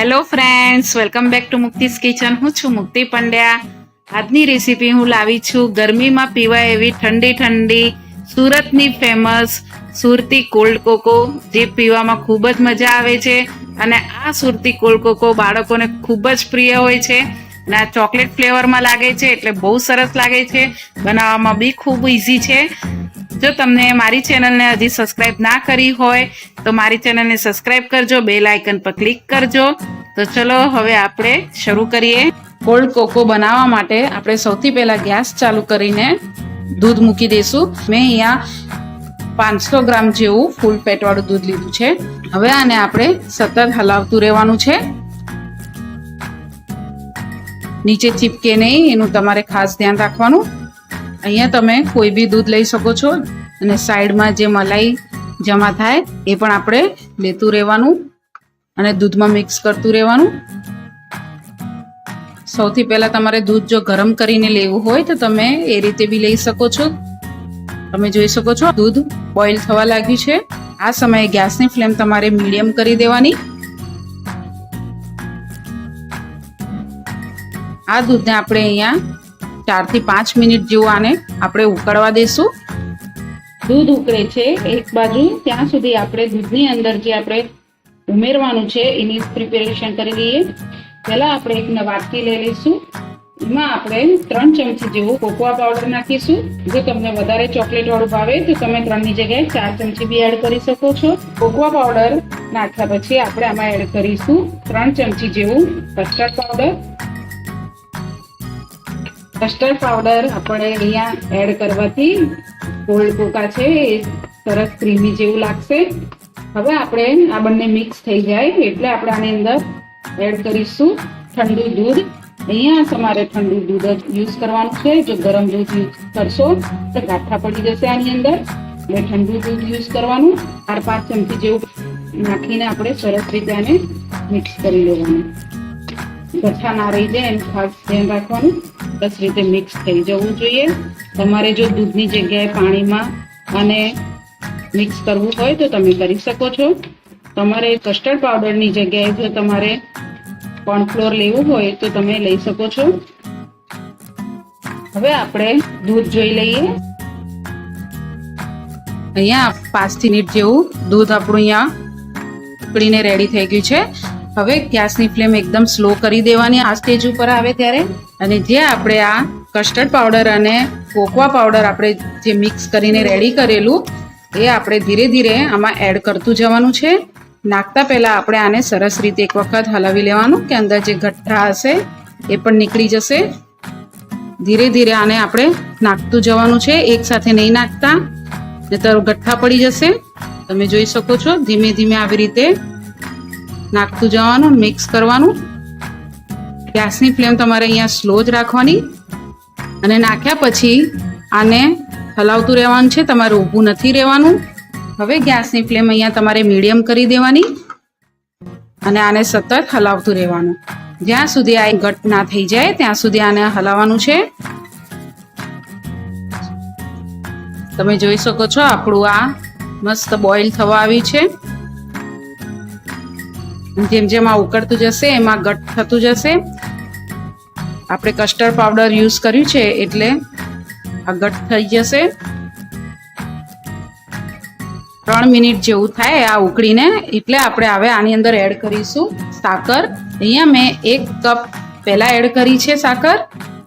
Hello friends welcome back to Mukti's kitchen હું છું મુક્તિ પંડ્યા. આજની રેસીપી હું લાવી છું ગરમીમાં પીવાય એવી ઠંડી ઠંડી, સુરતની ફેમસ સુરતી કોલ્ડ કોકો જે પીવામાં ખૂબ જ મજા આવે છે. અને આ સુરતી કોલ્ડ કોકો બાળકોને ખૂબ જ પ્રિય હોય છે. અને આ ચોકલેટ ફ્લેવરમાં લાગે છે, એટલે બહુ સરસ લાગે છે. બનાવવામાં બી ખૂબ ઇઝી છે. જો તમને મારી ચેનલને હજી સબસ્ક્રાઈબ ના કરી હોય, તો મારી ચેનલને સબસ્ક્રાઈબ કરજો બેલ આઇકન પર ક્લિક કરજો. તો ચલો, હવે આપણે શરૂ કરીએ. કોલ્ડ કોકો બનાવવા માટે આપણે સૌથી પહેલા ગેસ ચાલુ કરીને દૂધ મૂકી દઈશું. મેં અહીંયા પાંચસો ગ્રામ જેવું ફૂલ પેટવાળું દૂધ લીધું છે. હવે આને આપણે સતત હલાવતું રહેવાનું છે. નીચે ચીપકે નહીં, એનું તમારે ખાસ ધ્યાન રાખવાનું. અહીંયા તમે કોઈ બી દૂધ લઈ શકો છો અને સાઈડમાં જે મલાઈ જમા થાય એ પણ આપણે લેતું રહેવાનું અને દૂધમાં મિક્સ કરતું રહેવાનું. સૌથી પહેલાં તમારે દૂધ જો ગરમ કરીને લેવું હોય તો તમે એ રીતે બી લઈ શકો છો. તમે જોઈ શકો છો, દૂધ બોઇલ થવા લાગ્યું છે. આ સમયે ગેસની ફ્લેમ તમારે મીડિયમ કરી દેવાની. આ દૂધને આપણે અહીંયા ચારથી પાંચ મિનિટ જેવું આને આપણે ઉકળવા દઈશું દૂધ ઉકળે છે એક બાજુ. ત્યાં સુધી આપણે દૂધની અંદર જે આપણે ઉમેરવાનું છે, એની પ્રિપેરેશન કરી લઈએ. પહેલા આપણે એક વાટકી લઈ લઈશું. એમાં આપણે ત્રણ ચમચી જેવું કોકોઆ પાવડર નાખીશું. જો તમને વધારે ચોકલેટ વાળું ભાવે, તો તમે ત્રણની જગ્યાએ ચાર ચમચી બી એડ કરી શકો છો. કોકોઆ પાવડર નાખ્યા પછી આપણે આમાં એડ કરીશું ત્રણ ચમચી જેવું કસ્ટર્ડ પાવડર કસ્ટર્ડ પાવડર આપણે અહીંયા એડ કરવાથી કોલ્ડ કોકા છે એ સરસ ક્રીમી જેવું લાગશે. હવે આપણે આ બંને મિક્સ થઈ જાય એટલે આપણે આની અંદર એડ કરીશું ઠંડુ દૂધ. અહીંયા તમારે ઠંડુ દૂધ જ યુઝ કરવાનું છે. જો ગરમ દૂધ યુઝ કરશો તો ગાંઠા પડી જશે આની અંદર. એટલે ઠંડુ દૂધ યુઝ કરવાનું. ચાર પાંચ ચમચી જેવું નાખીને આપણે સરસ રીતે આને મિક્સ કરી લેવાનું. ગઠ્ઠા ના રહી જાય એનું ખાસ ધ્યાન રાખવાનું. બસ રીતે મિક્સ થઈ જવું જોઈએ. તમારે જો દૂધની જગ્યાએ પાણીમાં અને મિક્સ કરવું હોય તો તમે કરી શકો છો. તમારે કસ્ટર્ડ પાવડરની જગ્યાએ જો તમારે કોર્નફ્લોર લેવું હોય તો તમે લઈ શકો છો. હવે આપણે દૂધ જોઈ લઈએ. અહીંયા પાંચ મિનિટ જેવું દૂધ આપણું અહીંયા ઉકળીને રેડી થઈ ગયું છે. હવે ગેસની ફ્લેમ એકદમ સ્લો કરી દેવાની આ સ્ટેજ ઉપર આવે ત્યારે. અને જે આપણે આ કસ્ટર્ડ પાવડર અને કોકવા પાવડર આપણે જે મિક્સ કરીને રેડી કરેલું, એ આપણે ધીરે ધીરે આમાં એડ કરતું જવાનું છે. નાખતા પહેલાં આપણે આને સરસ રીતે એક વખત હલાવી લેવાનું કે અંદર જે ગઠ્ઠા હશે એ પણ નીકળી જશે. ધીરે ધીરે આને આપણે નાખતું જવાનું છે, એક સાથે નહીં નાખતા. નહીતર ગઠ્ઠા પડી જશે. તમે જોઈ શકો છો, ધીમે ધીમે આવી રીતે નાખતું જવાનું મિક્સ કરવાનું. ગેસની ફ્લેમ તમારે અહીંયા સ્લો જ રાખવાની. અને નાખ્યા પછી આને હલાવતું રહેવાનું છે, તમારે ઊભું નથી રહેવાનું. હવે ગેસની ફ્લેમ અહીંયા તમારે મીડિયમ કરી દેવાની અને આને સતત હલાવતું રહેવાનું. જ્યાં સુધી આ ઘટ ના થઈ જાય, ત્યાં સુધી આને હલાવવાનું છે. તમે જોઈ શકો છો, આપણું આ મસ્ત બોઇલ થવા આવ્યું છે. જેમ જેમ આ ઉકળતું જશે, એમાં ઘટ થતું જશે. આપણે કસ્ટર્ડ પાવડર યુઝ કર્યું છે એટલે આ ગટ થઈ જશે. ત્રણ મિનિટ જેવું થાય આ ઉકળીને, એટલે આપણે હવે આની અંદર એડ કરીશું સાકર. અહીંયા મેં એક કપ પહેલાં એડ કરી છે સાકર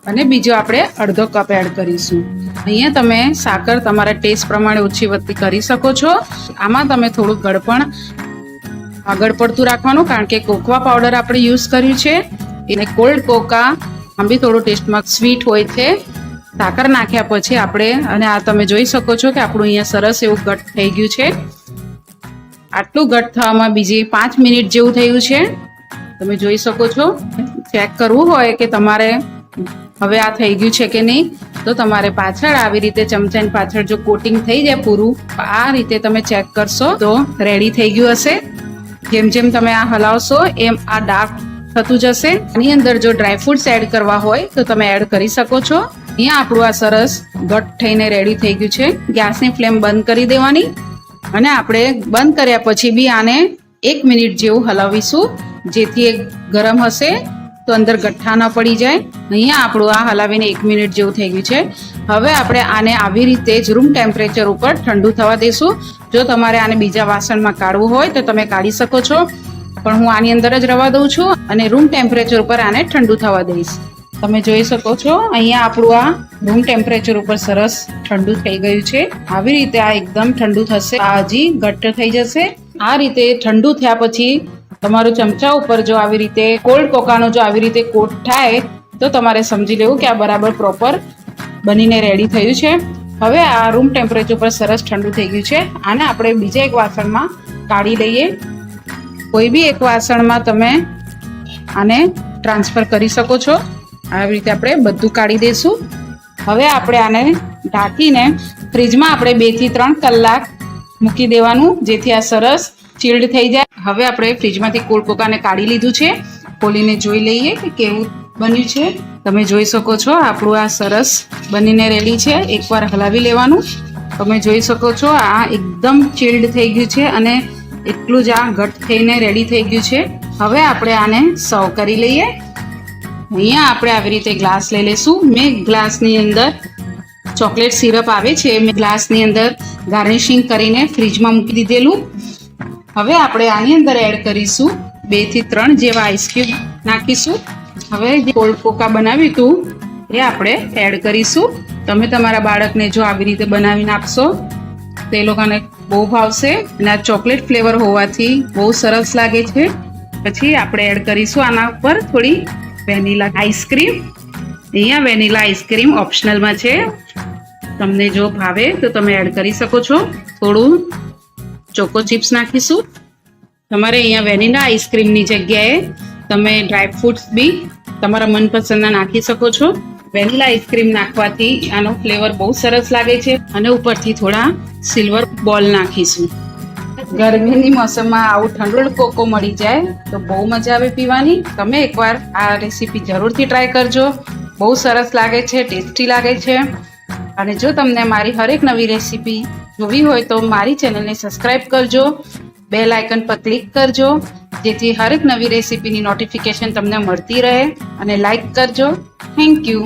અને બીજો આપણે અડધો કપ એડ કરીશું. અહીંયા તમે સાકર તમારા ટેસ્ટ પ્રમાણે ઓછી વધતી કરી શકો છો. આમાં તમે થોડું ગળપણ આગળ પડતું રાખવાનું, કારણ કે કોકવા પાવડર આપણે યુઝ કર્યું છે. એને કોલ્ડ કોકા આમ બી થોડું ટેસ્ટમાં સ્વીટ હોય છે. સાકર નાખ્યા પછી આપણે, અને આ તમે જોઈ શકો છો કે આપણું અહીંયા સરસ એવું ઘટ થઈ ગયું છે. આટલું ઘટ થવામાં બીજી પાંચ મિનિટ જેવું થયું છે. તમે જોઈ શકો છો ચેક કરવું હોય કે તમારે હવે આ થઈ ગયું છે કે નહીં, તો તમારે પાછળ આવી રીતે ચમચાની પાછળ જો કોટિંગ થઈ જાય પૂરું, આ રીતે તમે ચેક કરશો તો રેડી થઈ ગયું હશે. જેમ જેમ તમે આ હલાવશો, એમ આ ડાર્ક થતું જશે. આની અંદર જો ડ્રાયફ્રૂટ્સ એડ કરવા હોય, તો તમે એડ કરી શકો છો. અહીંયા આપણું આ સરસ ઘટ થઈને રેડી થઈ ગયું છે. ગેસની ફ્લેમ બંધ કરી દેવાની. અને આપણે બંધ કર્યા પછી બી આને એક મિનિટ જેવું હલાવીશું. જેથી એ ગરમ હશે, તો અંદર ગઠ્ઠા ન પડી જાય. અહીંયા આપણું આ હલાવીને એક મિનિટ જેવું થઈ ગયું છે. હવે આપણે આને આવી રીતે જ રૂમ ટેમ્પરેચર ઉપર ઠંડુ થવા દેશું. જો તમારે આને બીજા વાસણમાં કાઢવું હોય તો તમે કાઢી શકો છો. પણ હું આની અંદર જ રવા દઉં છું અને રૂમ ટેમ્પરેચર ઉપર આને ઠંડુ થવા દઈશ. તમે જોઈ શકો છો, અહીંયા આપણું આ રૂમ ટેમ્પરેચર ઉપર સરસ ઠંડુ થઈ ગયું છે. આવી રીતે આ એકદમ ઠંડુ થશે. આ હજી ઘટ્ટ થઈ જશે. આ રીતે ઠંડુ થયા પછી તમારું ચમચા ઉપર જો આવી રીતે કોલ્ડ કોકાનો જો આવી રીતે કોટ થાય, તો તમારે સમજી લેવું કે આ બરાબર પ્રોપર બનીને રેડી થયું છે. હવે આ રૂમ ટેમ્પરેચર પર સરસ ઠંડુ થઈ ગયું છે. આને આપણે બીજા એક વાસણમાં કાઢી લઈએ. કોઈ બી એક વાસણમાં તમે આને ટ્રાન્સફર કરી શકો છો. આવી રીતે આપણે બધું કાઢી દઈશું. હવે આપણે આને ઢાંકીને ફ્રીજમાં આપણે બેથી ત્રણ કલાક મૂકી દેવાનું, જેથી આ સરસ ચીલ્ડ થઈ જાય. હવે આપણે ફ્રીજમાંથી કોળકોકાને કાઢી લીધું છે. ખોલીને જોઈ લઈએ કે કેવું બન્યું છે. તમે જોઈ શકો છો, આપણું આ સરસ બનીને રેલી છે. એકવાર હલાવી લેવાનું. તમે જોઈ શકો છો, આ એકદમ ચીલ્ડ થઈ ગયું છે અને એટલું જ આ ઘટ થઈને રેડી થઈ ગયું છે. હવે આપણે આને સર્વ કરી લઈએ. અહીંયા આપણે આવી રીતે ગ્લાસ લઈ લઈશું મેં ગ્લાસની અંદર ચોકલેટ સિરપ આવે છે મેં ગ્લાસની અંદર ગાર્નિશિંગ કરીને ફ્રીજમાં મૂકી દીધેલું. હવે આપણે આની અંદર એડ કરીશું બેથી ત્રણ જેવા આઈસક્યુબ નાખીશું. હવે જે કોલ્ડ કોકા બનાવ્યું હતું, એ આપણે એડ કરીશું. તમે તમારા બાળકને જો આવી રીતે બનાવીને આપશો, તો એ લોકોને બહુ ભાવશે અને આ ચોકલેટ ફ્લેવર હોવાથી બહુ સરસ લાગે છે. પછી આપણે એડ કરીશું આના ઉપર થોડી વેનીલા આઈસ્ક્રીમ. અહીંયા વેનીલા આઈસ્ક્રીમ ઓપ્શનલમાં છે. તમને જો ભાવે તો તમે એડ કરી શકો છો. થોડું ચોકો ચિપ્સ નાખીશું. તમારે અહીંયા વેનીલા આઈસ્ક્રીમની જગ્યાએ તમે ડ્રાય ફ્રૂટ્સ બી તમારા મનપસંદના નાખી શકો છો. વેનીલા આઈસ્ક્રીમ નાખવાથી આનો ફ્લેવર બહુ સરસ લાગે છે અને ઉપરથી થોડા સિલ્વર બોલ નાખીશું. ગરમીની મોસમમાં આવું ઠંડુ કોકો મળી જાય તો બહુ મજા આવે પીવાની. તમે એકવાર આ રેસીપી જરૂરથી ટ્રાય કરજો. બહુ સરસ લાગે છે ટેસ્ટી લાગે છે. અને જો તમને મારી હરેક નવી રેસીપી જોવી હોય તો મારી ચેનલને સબસ્ક્રાઇબ કરજો. બેલ આઇકન પર ક્લિક કરજો, જેથી હરેક નવી રેસીપીની નોટિફિકેશન તમને મળતી રહે અને લાઇક કરજો. Thank you